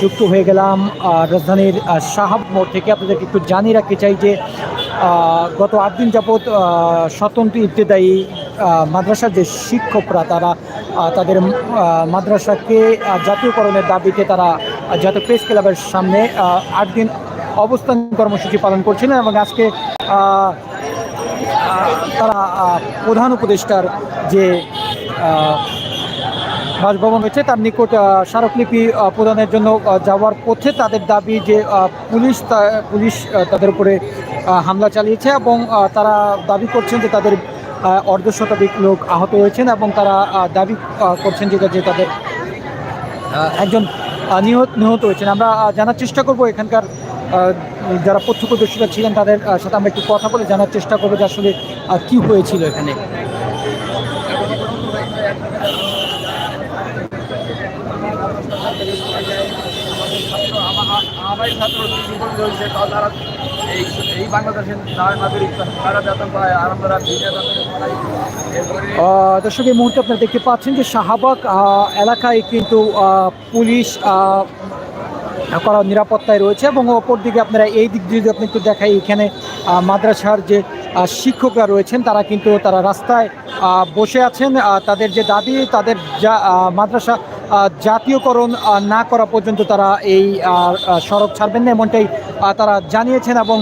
যুক্ত হয়ে গেলাম রাজধানীর সাহাব মোড় থেকে। আপনাদেরকে একটু জানিয়ে রাখতে চাই যে গত আট দিন যাবৎ স্বতন্ত্র ইবতেদায়ী মাদ্রাসার যে শিক্ষকরা, তারা তাদের মাদ্রাসাকে জাতীয়করণের দাবিতে তারা জাতীয় প্রেস ক্লাবের সামনে আট দিন অবস্থান কর্মসূচি পালন করছিলেন এবং আজকে তারা প্রধান উপদেষ্টার যে বাসভবন রয়েছে, তার নিকট স্মারকলিপি প্রদানের জন্য যাওয়ার পথে তাদের দাবি যে পুলিশ পুলিশ তাদের উপরে হামলা চালিয়েছে এবং তারা দাবি করছেন যে তাদের অর্ধ শতাধিক লোক আহত হয়েছেন এবং তারা দাবি করছেন যেটা যে তাদের একজন নিহত নিহত হয়েছেন। আমরা জানার চেষ্টা করব এখানকার যারা প্রত্যক্ষদর্শীরা ছিলেন তাদের সাথে আমরা একটু কথা বলে জানার চেষ্টা করব যে আসলে কি হয়েছিল এখানে। তারা এই দর্শক, এই মুহূর্তে আপনারা দেখতে পাচ্ছেন যে শাহবাগ এলাকায় কিন্তু পুলিশ করা নিরাপত্তায় রয়েছে এবং অপরদিকে আপনারা এই দিক দিয়ে যদি আপনি একটু দেখাই, এখানে মাদ্রাসার যে শিক্ষকরা রয়েছেন, তারা কিন্তু তারা রাস্তায় বসে আছেন। তাদের যে দাবি, তাদের যা মাদ্রাসা জাতীয়করণ না করা পর্যন্ত তারা এই সড়ক ছাড়বেন না এমনটাই তারা জানিয়েছেন এবং